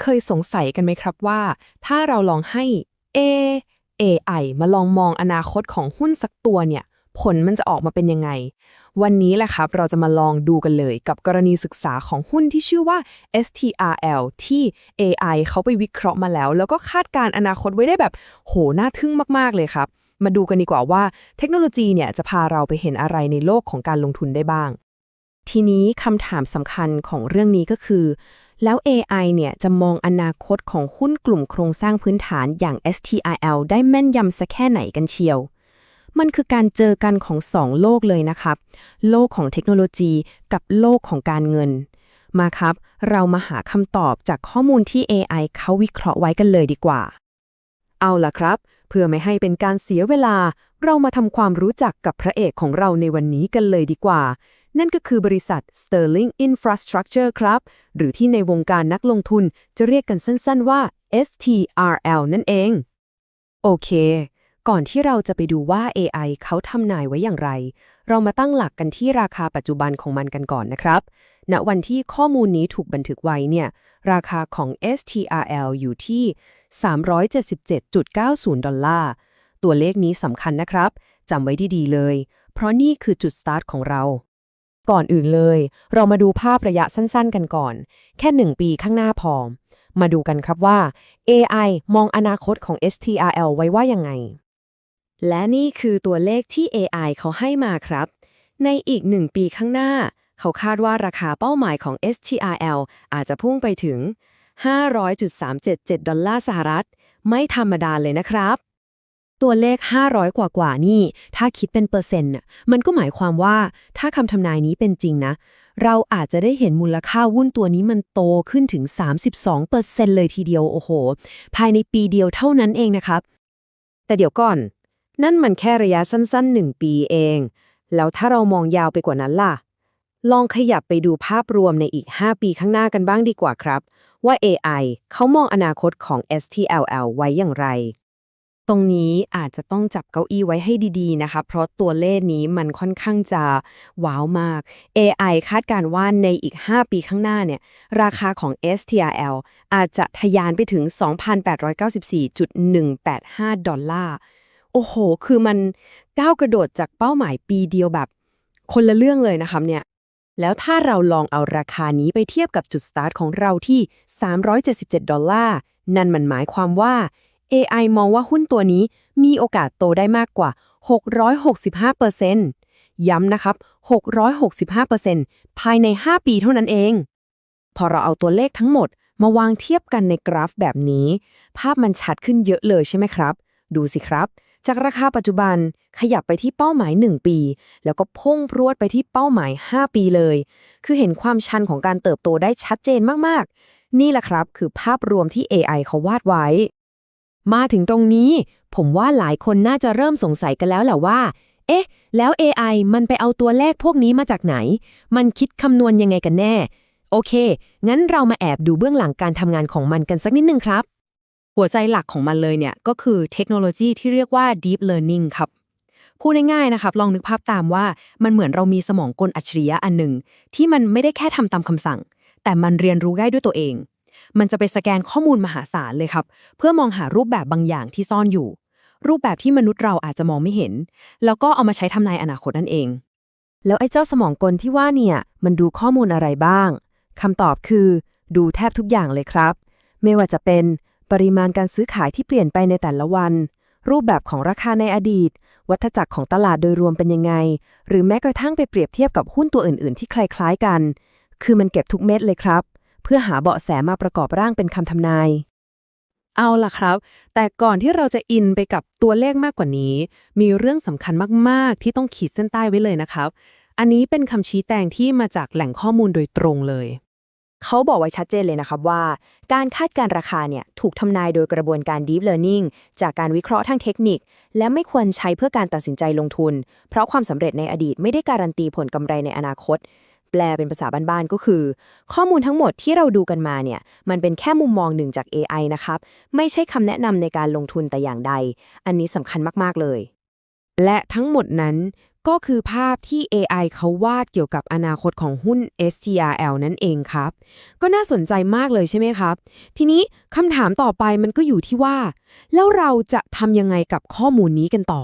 เคยสงสัยกันไหมครับว่า ถ้าเราลองให้ A AI มาลองมองอนาคตของหุ้นสักตัวเนี่ย ผลมันจะออกมาเป็นยังไง วันนี้แหละครับ เราจะมาลองดูกันเลยกับกรณีศึกษาของหุ้นที่ชื่อว่า STRL ที่ AI เขาไปวิเคราะห์มาแล้ว แล้วก็คาดการอนาคตไว้ได้แบบ โห น่าทึ่งมากๆเลยครับ มาดูกันดีกว่าว่าเทคโนโลยีเนี่ยจะพาเราไปเห็นอะไรในโลกของการลงทุนได้บ้าง ทีนี้คำถามสำคัญของเรื่องนี้ก็คือ แล้ว AI เนี่ยจะมองอนาคตของหุ้นกลุ่มโครงสร้างพื้นฐานอย่าง STRL ได้แม่นยำสักแค่ไหนกันเชียว มันคือการเจอกันของสองโลกเลยนะครับ โลกของเทคโนโลยีกับโลกของการเงิน มาครับ เรามาหาคำตอบจากข้อมูลที่ AI เขาวิเคราะห์ไว้กันเลยดีกว่า เอาล่ะครับ เพื่อไม่ให้เป็นการเสียเวลา เรามาทำความรู้จักกับพระเอกของเราในวันนี้กันเลยดีกว่า นั่นก็คือบริษัท Sterling Infrastructure ครับ หรือที่ในวงการนักลงทุนจะเรียกกันสั้นๆว่า STRL นั่นเอง โอเค ก่อนที่เราจะไปดูว่า AI เขาทำนายไว้อย่างไร เรามาตั้งหลักกันที่ราคาปัจจุบันของมันกันก่อนนะครับณวันที่ข้อมูลนี้ถูกบันทึกไว้เนี่ย ราคาของ STRL อยู่ที่ 377.90 ดอลลาร์ ตัวเลขนี้สำคัญนะครับ จำไว้ดี ๆ เลย เพราะนี่คือจุดสตาร์ทของเรา ก่อนอื่นเลย เรามาดูภาพระยะสั้นๆ กันก่อน แค่ 1 ปีข้างหน้าพอ มาดูกันครับว่า AI มองอนาคตของ STRL ไว้ว่ายังไง และนี่คือตัวเลขที่ AI เขาให้มาครับ ในอีก 1 ปีข้างหน้า เขาคาดว่าราคาเป้าหมายของ STRL อาจจะพุ่งไปถึง 500.377 ดอลลาร์สหรัฐ ไม่ธรรมดาเลยนะครับ ตัวเลข 500 กว่ากว่านี่ ถ้าคิดเป็นเปอร์เซ็นต์น่ะมันก็หมายความว่าถ้าคำทำนายนี้เป็นจริงนะ เราอาจจะได้เห็นมูลค่าหุ้นตัวนี้มันโตขึ้นถึง 32%เลยทีเดียว โอ้โห ภายในปีเดียวเท่านั้นเองนะครับ แต่เดี๋ยวก่อน นั่นมันแค่ระยะสั้นๆ 1 ปีเอง แล้วถ้าเรามองยาวไปกว่านั้นล่ะ ลองขยับไปดูภาพรวมในอีก 5 ปีข้างหน้ากันบ้างดีกว่าครับ ว่า AI เขามองอนาคตของ STLL ไว้อย่างไร ตรงนี้อาจจะต้องจับเก้าอี้ไว้ให้ดีๆนะคะ เพราะตัวเลขนี้มันค่อนข้างจะว้าวมาก AI คาดการณ์ว่าในอีก 5 ปีข้างหน้าเนี่ยราคาของ STRL อาจจะทะยานไปถึง 2,894.185 ดอลลาร์ โอ้โห คือมันก้าวกระโดดจากเป้าหมายปีเดียวแบบ คนละเรื่องเลยนะครับเนี่ยแล้วถ้าเราลองเอาราคานี้ไปเทียบกับจุดสตาร์ทของเราที่ 377 ดอลลาร์ นั่นมันหมายความว่า AI มองว่าหุ้นตัวนี้มีโอกาสโตได้มากกว่า 665%ย้ำนะครับ 665%ภายใน 5 ปีเท่านั้นเอง พอเราเอาตัวเลขทั้งหมดมาวางเทียบกันในกราฟแบบนี้ ภาพมันชัดขึ้นเยอะเลยใช่ไหมครับ ดูสิครับ จากราคาปัจจุบันขยับไปที่เป้าหมาย 1 ปี แล้วก็พุ่งพรวดไปที่เป้าหมาย 5 ปีเลย คือเห็นความชันของการเติบโตได้ชัดเจนมากๆ นี่แหละครับ คือภาพรวมที่ AI เขาวาดไว้ มาถึงตรงนี้ ผมว่าหลายคนน่าจะเริ่มสงสัยกันแล้วแหละว่า เอ๊ะ แล้ว AI มันไปเอาตัวเลขพวกนี้มาจากไหน มันคิดคำนวณยังไงกันแน่ โอเค งั้นเรามาแอบดูเบื้องหลังการทำงานของมันกันสักนิดนึงครับ หัวใจหลักของมันเลยเนี่ย ก็คือเทคโนโลยีที่เรียกว่า deep learning ครับพูดง่ายๆนะครับ ลองนึกภาพตามว่ามันเหมือนเรามีสมองกลอัจฉริยะอันหนึ่ง ที่มันไม่ได้แค่ทำตามคำสั่ง แต่มันเรียนรู้ได้ด้วยตัวเอง มันจะไปสแกนข้อมูลมหาศาลเลยครับ เพื่อมองหารูปแบบบางอย่างที่ซ่อนอยู่ รูปแบบที่มนุษย์เราอาจจะมองไม่เห็น แล้วก็เอามาใช้ทำนายอนาคตนั่นเอง แล้วไอ้เจ้าสมองกลที่ว่าเนี่ย มันดูข้อมูลอะไรบ้างคำตอบคือ ดูแทบทุกอย่างเลยครับ ไม่ว่าจะเป็นปริมาณการซื้อขายที่เปลี่ยนไปในแต่ละวัน รูปแบบของราคาในอดีต วัฏจักรของตลาดโดยรวมเป็นยังไง หรือแม้กระทั่งไปเปรียบเทียบกับหุ้นตัวอื่น ๆ ที่คล้าย ๆ กัน คือมันเก็บทุกเม็ดเลยครับ พื่อหาเบาะแสมาประกอบร่างเป็นคำทำนาย เอาล่ะครับ แต่ก่อนที่เราจะอินไปกับตัวเลขมากกว่านี้ มีเรื่องสำคัญมากๆ ที่ต้องขีดเส้นใต้ไว้เลยนะครับ อันนี้เป็นคำชี้แจงที่มาจากแหล่งข้อมูลโดยตรงเลยเขาบอกไว้ชัดเจนเลยนะครับว่า การคาดการณ์ราคาเนี่ยถูกทำนายโดยกระบวนการ Deep Learning จากการวิเคราะห์ทางเทคนิค และไม่ควรใช้เพื่อการตัดสินใจลงทุน เพราะความสำเร็จในอดีตไม่ได้การันตีผลกำไรในอนาคต แปลเป็นภาษาบ้านๆก็คือ ข้อมูลทั้งหมดที่เราดูกันมาเนี่ย มันเป็นแค่มุมมองหนึ่งจาก AI นะครับ ไม่ใช่คำแนะนำในการลงทุนแต่อย่างใด อันนี้สำคัญมากๆเลย และทั้งหมดนั้นก็คือภาพที่ AI เขาวาดเกี่ยวกับอนาคตของหุ้น STRL นั่นเองครับ ก็น่าสนใจมากเลยใช่ไหมครับ ทีนี้คำถามต่อไปมันก็อยู่ที่ว่า แล้วเราจะทำยังไงกับข้อมูลนี้กันต่อ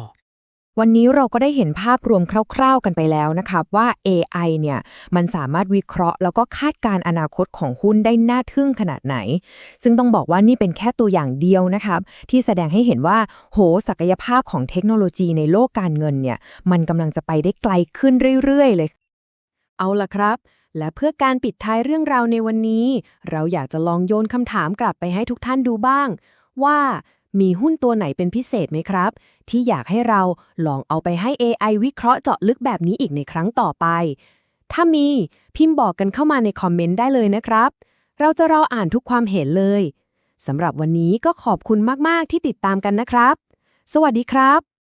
วันนี้เราก็ได้เห็นภาพรวมคร่าว ๆ กันไปแล้วนะครับว่า AI เนี่ยมันสามารถวิเคราะห์ แล้วก็คาดการณ์อนาคตของหุ้นได้น่าทึ่งขนาดไหน ซึ่งต้องบอกว่านี่เป็นแค่ตัวอย่างเดียวนะครับ ที่แสดงให้เห็นว่า โห ศักยภาพของเทคโนโลยีในโลกการเงินเนี่ยมันกำลังจะไปได้ไกลขึ้นเรื่อย ๆ เลย เอาล่ะครับและเพื่อการปิดท้ายเรื่องราวในวันนี้ เราอยากจะลองโยนคำถามกลับไปให้ทุกท่านดูบ้าง ว่ามีหุ้นตัวไหนเป็นพิเศษไหมครับ ที่อยากให้เราลองเอาไปให้ AI วิเคราะห์เจาะลึกแบบนี้อีกในครั้งต่อไป ถ้ามีพิมพ์บอกกันเข้ามาในคอมเมนต์ได้เลยนะครับ เราจะรออ่านทุกความเห็นเลยสำหรับวันนี้ก็ขอบคุณมาก ๆ ที่ติดตามกันนะครับ สวัสดีครับ